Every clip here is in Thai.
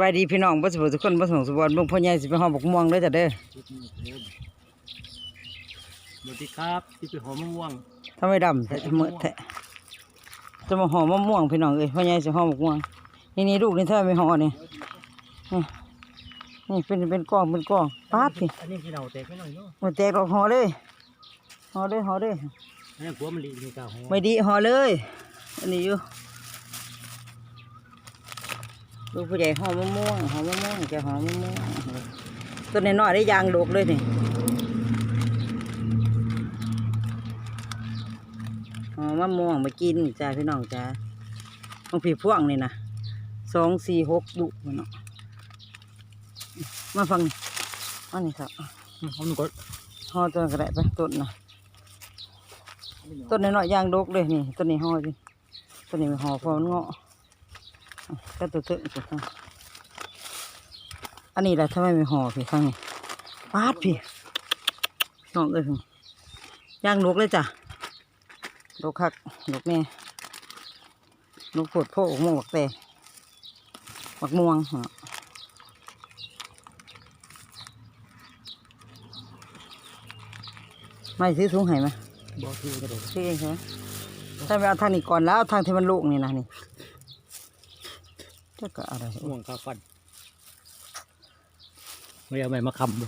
บายดีพี่น้องบ่สิบ่ทุกคนบ่สงสุบอนเบิ่งพ่อใหญ่สิไปหอมบักม่วงเด้อจ้ะเด้อสวัสดีครับที่ไปหอมมะม่วงถ้าไม่ดำแท้เมื่อแท้จะมาหอมมะม่วงพี่น้องเอ้ยพ่อใหญ่สิหอมบักม่วงนี่นี่ลูกนี่ถ้าไม่หอนี่นี่นี่เป็นเป็นกองเป็นกองปาดพี่อันนี้ที่เราแตกไม่หน่อยเนาะมันแตกดอกหอเลยหอเลยหอเลยอันนี้หัวมันลีนี่กาหัวไม่ดีหอเลย อันนี้อยู่ ลูกผู้ใหญ่หอมมะม่วงหอมมะม่วงจะหอมมะม่วงต้นน้อยๆได้ยางดกเลยนี่อ๋อมะม่วงมากินจ้าพี่น้องจ้าต้องผีพ่วงนี่นะสองสี่หกดุพี่น้องมาฟังนี่อันนี้ครับหอมหนุ่มก็ห่อต้นกระไดไปต้นนะต้นน้อยๆยางดกเลยนี่ต้นนี้ห่อสิต้นนี้ไม่ห่อเพราะมันเงาะอะ ก็ตัวเตอะตัวข้างอันนี้แหละทำไมไม่ห่อพี่ข้างนี้ปาดพี่น้องเอ้ยพี่างดกเลยจ้ะดกคักดกแน่ดกปวดโพกม่วงบักแต่บักม่วงไม่ซื้อถุงให้ไหมบ่อที่กระโดดซื้อเองใช่ไหมถ้าไปเอาทางนี้ก่อนแล้วทางที่มันลูกนี่นะนี่ จะก็อะไรม่วงข้าวฟันไม่เอาใบมะขำดู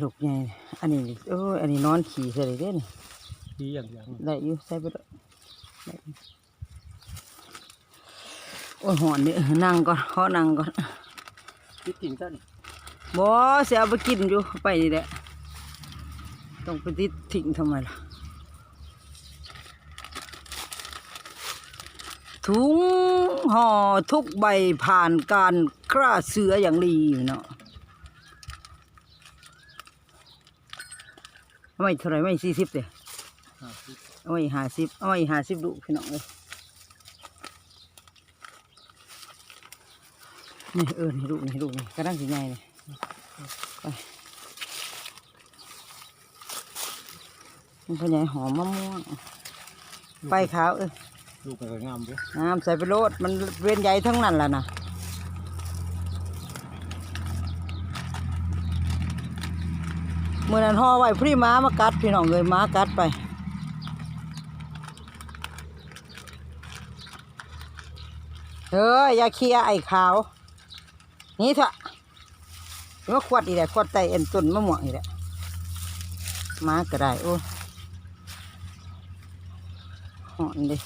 ลูกใหญ่อันนี้เอออันนี้นอนขี่ใส่เลยเด้นี่ที่อย่างอย่างได้อยู่ใส่ไปเลยได้อยู่โอ้ยหอนนี่นั่งก่อนขอนั่งก่อนคิดจริงซะนี่บ่เสียเอาไปกินอยู่ไปนี่แหละต้องไปติดทิ้งทำไมล่ะ ถุงห่อทุกใบผ่านการกล้าเสืออย่างดีเนาะเอาไม่เท่าไหรไม่สี่สิบเลยห้าสิบเอาไม่ห้าสิบเอาไม่ห้าสิบดูพี่น้องเลยนี่เออนี่ลูกนี่ลูกนี่กระด้างสีใหญ่นี่ไปมันพยายหอมมะม่วงไปขาวเออ ลูกก็งามด้วยน้ำใส่ไปโลดมันเวียนใหญ่ทั้งนั้นแหละนะเมื่อนั้นห่อไว้พรีม้ามากัดพี่น้องเลยม้ากัดไปเฮ้ยอย่าเคลียไอ้ขาว นี่เถอะมาขวดอีกแหละขวดไตเอ็นต้นมะม่วงอีกแหละม้าก็ได้โอ้หอนดิ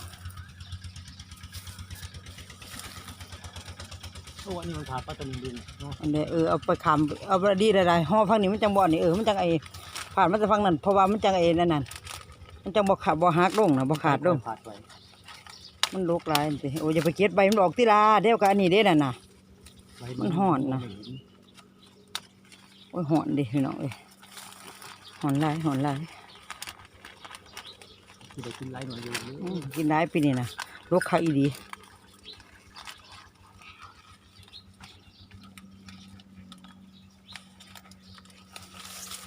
โอ้อันนี้มันขาดปลาตะลิงดินเนาะอันนี้เออเอาไปคำเอาไปดีได้ๆห่อฟังนี้มันจังบ่อนี่เออมันจังไอผ่านมันจะฟังนั่นเพราะว่ามันจังไอนั่นนั่นมันจังบ่ขาดบ่หักลงนะบ่ขาดลงขาดไปมันลุกหลายสิโอ้ยอย่าไปเก็บใบมันออกติลาเดี๋ยวกับอันนี้เด้นั่นน่ะใบมันห่อนนะ โอ้ยหอนดิพี่น้องเอ้ยหอนหลายหอนหลายที่ได้กินไรหน่อยอยู่อืมกินได้ปีนี้นะลุกคักอีดี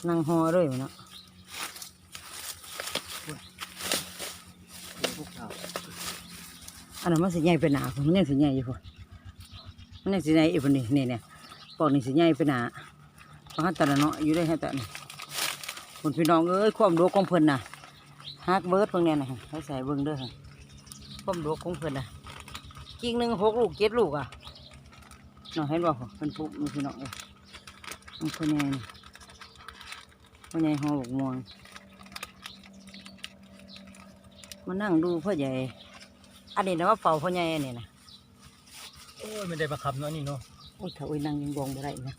นั่งหอเลยนเนาะอันนั้นมันสิใหญ่เป็นหนาพุ่นมันยังสิใหญ่อยู่พุ่นมันยังสิใหญ่อีกพุ่นนี่นี่เนี่ยปอกนี่สิใหญ่เป็นหนาเพราะแต่ละเนาะอยู่ได้แค่แต่นี่คุณพี่น้องเอ้ยความรู้ของเพิ่นน่ะฮักเบิร์ดเพิ่งเนี่ยนะเขาใส่เบิ่งเด้อค่ะความรู้ของเพิ่นน่ะกิ่งหนึ่งหกลูกเจ็ดลูกอะน้องเห็นบ่เพิ่นปุ๊บนี่พี่น้องเอ้ยมันเพิ่นนี่เพิ่นใหญ่หอบุกม่วงมานั่งดูพ่อใหญ่ อันนี้นะว่าเฝ้าพ่อใหญ่อันนี้นะโอ้ยไม่ได้มาขำเนาะนี่เนาะโอ้ยถ้าโอ้ยนั่งยังบองบ่ได้นะ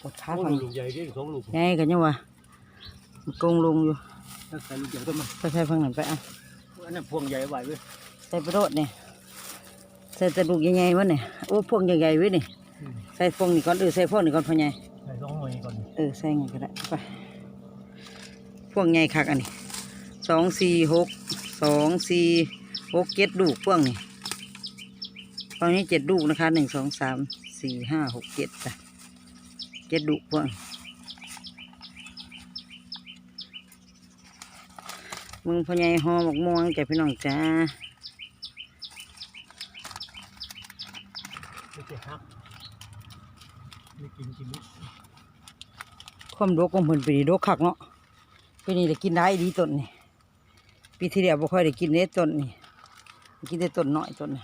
ปวดขาโอ้ฟังยลูกใหญ่ดิสองลูกใหญ่กันยังวะมันกงลงอยู่ถ้าใส่ลูกใหญ่ก็มาไปใส่ฟังนั่นไปเอะอันนั้นพวงใหญ่ไหวเว้ยใส่ไปโรดเนี่ยใส่แต่ลูกใหญ่ๆวะเนี่ยโอ้พวงใหญ่ๆไว้นี่ใส่พวงนี่ก่อนเออใส่พวงนี่ก่อนพ่อใหญ่ใส่สองหน่วยก่อนเออใส่ไงก็ได้ไป พวงใหญ่คักอันนี้สองสี่หกสองสี่หกเจ็ดลูกพวงนี่ตอนนี้เจ็ดลูกนะคะหนึ่งสองสามสี่ห้าหกเจ็ดจ้ะเจ็ดลูกพวงมึงพ่อใหญ่หอหมกม่วงจ้ะพี่น้องจ้าไม่ใช่ฮักไม่กินกินนิดความดกของเพิ่นปีนี้ดกคักเนาะ ปีนี้ได้กินได้ดีต้นนี่ปีที่แล้วบ่ค่อยได้กินเด้ต้นนี่กินแต่ต้นน้อยต้นนี่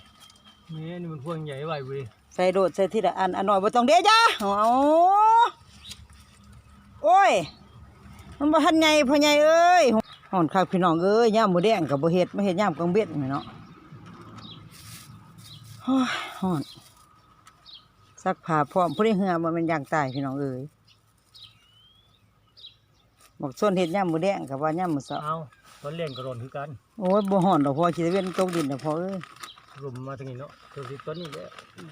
นี่นี่มันพวงใหญ่ไหวเว้ยใส่โดดใส่ทีละอันอันน้อยบ่ต้องเด้จ้าเอาโอ้ยมันบ่ทันใหญ่พ่อใหญ่เอ้ยฮ้อนคักพี่น้องเอ้ยยามมื้อแดงก็บ่เฮ็ดมาเฮ็ดยามกลางเบ็ดนี่เนาะโอ้ยฮ้อนซักผ้าพร้อมผู้ได้เหือบ่แม่นย่างตายพี่น้องเอ้ย บอกส่วนเฮ็ดยามมื้อแดงก็ว่ายามมื้อเช้าเอาตอนเล่นก็ร้อนคือกันโอ้ยบ่ฮ้อนดอกพอสิได้เว้นตกดินดอกพอเอ้ยลมมาทางนี้เนาะตัวที่ต้นนี้แหละ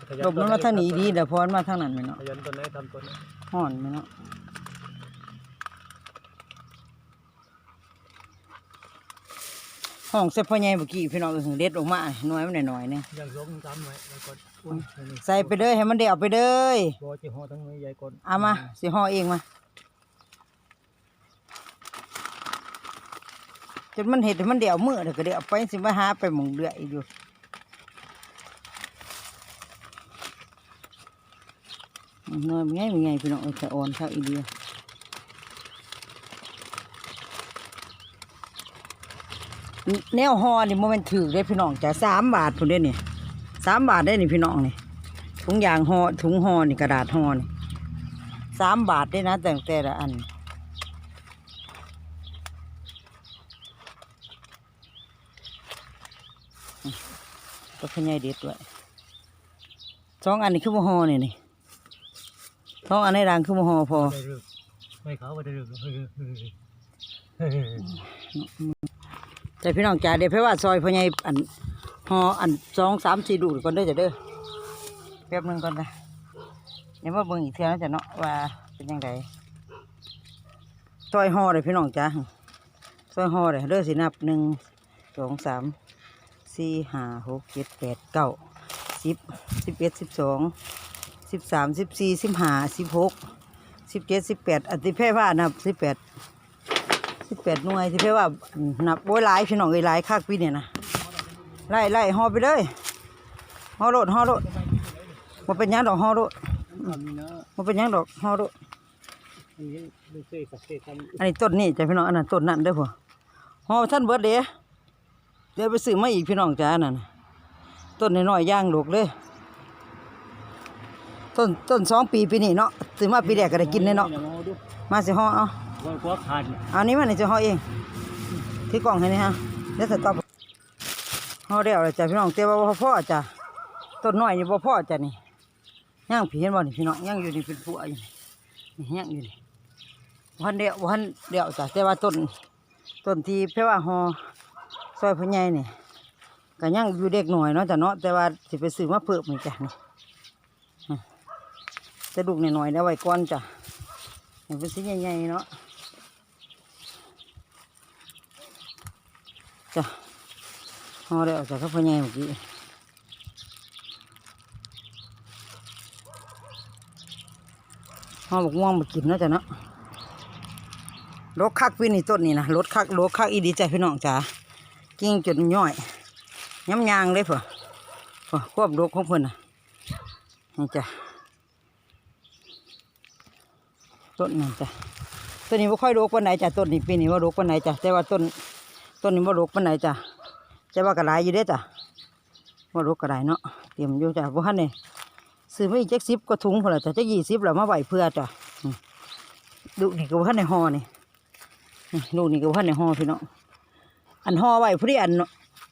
ขยัลมมันมาทางนี้ดีดอกพอมันมาทางนั้นแม่เนาะขยันต้นไหนทำต้นนั้นฮ้อนแม่เนาะห้องเสพพ่อใหญ่เมื่อกี้พี่น้องเอ้ยเด็ดออกมาหน่วยมันหน่อยๆเนี่ยยังสองสามไว้แล้วก็อุ้ยนี่ใส่ไปเลยให้มันเดี่ยวไปเลยบ่จะห่อทั้งนี้ใหญ่ก่อนเอามาสิห่อเองมา จนมันเห็ดมันเดี่ยวมือเดี๋ยวก็เดี่ยวไปสิมาหาไปหมองเดือยอยู่น่อยมันไงมันไงพี่น้องเอ้ยแต่อ่อนข้าวอีเดียแนวหอนี่โมเมนถือได้พี่น้องจะสามบาทพุ่นเด้นี่สามบาทได้นี่พี่น้องนี่ถุงยางห่อถุงหอนี่กระดาษหอนี่สามบาทได้นะแต่แต่ละอัน ก็ขยายเด็ดด้วยสองอันนี้คือบ่ห่อนี่นี่สองอันในรังคือบ่ห่อพอได้เรื่องไม่เขาไม่ได้เรื่องแต่พี่น้องจ๋าเดี๋ยวเพราะว่าซอยพ่อใหญ่อันหออันสองสามสี่ดูดก่อนเด้อจ้ะเด้อแป๊บนึงก่อนนะเดี๋ยวมาเบิ่งอีกเทีนะจ้ะเนาะว่าเป็นยังไงซอยหอเลยพี่น้องจ๋าซอยหอเลยเด้อสินับหนึ่งสองสาม สี่ห้าหกเจ็ดแปดเก้าสิบสิบเอ็ดสิบสองสิบสามสิบสี่สิบห้าสิบหกสิบเจ็ดสิบแปดอัติเพศว่านับสิบแปดสิบแปดหน่วยที่เพื่อว่านับโอ้ยหลายพี่น้องเอ้ยหลายคักพี่เนี่ยนะไล่ไล่ห่อไปเลยห่อโรดห่อโรดมันเป็นยังดอกห่อโรดมันเป็นยังดอกห่อโรดอันนี้ดูเซ่กับเซ่ทำอันนี้ต้นนี่จ้ะพี่น้องอันนั้นต้นนั่นเด้อพ่อห่อท่านเบิร์ดเด้เดี๋ยวไปซื้อมาอีกพี่น้องจ้าอันนั่นน่ะต้นน้อยๆย่างลูกเลย ต้นต้นสองปีปีนี้เนาะซื้อมาปีแรกก็ได้กินเลยเนาะดี๋ยวมดูมาสิห่อเอาว่าหัวขาดเนี่ยเอานี้มานี่จะห่อเองที่กล่องให้นี่ฮะเดี๋ยวใส่ตอบห่อเดียวเลยจ้ะพี่น้องเตี้ยว่าบ่พ่อจ้ะต้นน้อยนี่บ่พ่อจ้ะนี่ย่างผีเห็นบ่นี่พี่น้องย่างอยู่นี่เป็นผัวอยู่นี่นี่ย่างอยู่นี่วันเดียววันเดียวจ้ะแต่ว่าต้นต้นที่เพื่อว่าห่อ ซอยพญายนี่ก็ย่งอยู่เด็กหน่อยเนาะจ้ะเนาะแต่ว่าสิไปซื้อมาเพิ่มนี่จ้ะนี่อืมจะดุกหน่อยๆเดี๋ยวไว้ก่อนจ้ะมันเป็นสีใหญ่ๆเนาะจ้ะห่อได้ออกจากข้าวพะยงเมื่อกี้ห่อบอกม่วงมากินเนาะจ้ะเนาะรถคักพี่นี่ต้นนี่นะรถคักรถคักอีดีใจพี่น้องจ๋า กิ้งจนย่อยย้ำยางเลยเผื่อเผื่อควบรถของเพิ่นนะนี่จ้ะต้นนั่นจ้ะต้นนี้ไม่ค่อยรกปนไหนจ้ะต้นนี้ปีนี้ว่ารกปนไหนจ้ะแต่ว่าต้นต้นนี้บ่รกปนไหนจ้ะจะว่ากระไรอยู่เด้จ้ะบ่รกกระไรเนาะเตรียมอยู่จ้ะบ่ทันนี่ซื้อไมาอีกจักสิบกว่าถุงพุ่นละจ้ะจักยี่สิบแล้วมาไหวเพื่อจ้ะอืมลูนี่ก็บ่ทันในห่อนี่นี่ลูกนี่ก็บ่ทันในห่อพี่น้อง อันห่อไว้ผู้ที่อัน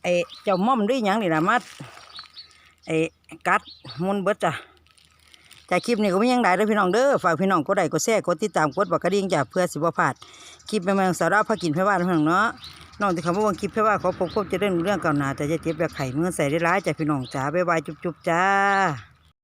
ไอ้เจ้าม่อมด้วยยังนี่ละมาไอ้กัดมุนเบิดจ้ะจ้ะคลิปนี้ก็ไมีหยังได้เด้อพี่น้องเด้อฝากพี่น้องกดไลค์กดแชร์กดติดตามกดบักกระดิ่งจ้ะเพื่อสิบ่พลาดคลิปใหม่ๆของสาวดาวพากินเพื่อบ้านเพื่อนเนาะน้องที่เขามาวังคลิปเพื่อว่าเขาพบพบจะได้รู้เรื่องเก่าหนาแต่จะเจ็บแบบไข่เมื่อใส่ได้ร้ายจากพี่น้องจ๋าบ๊ายบายจุ๊บๆจ้า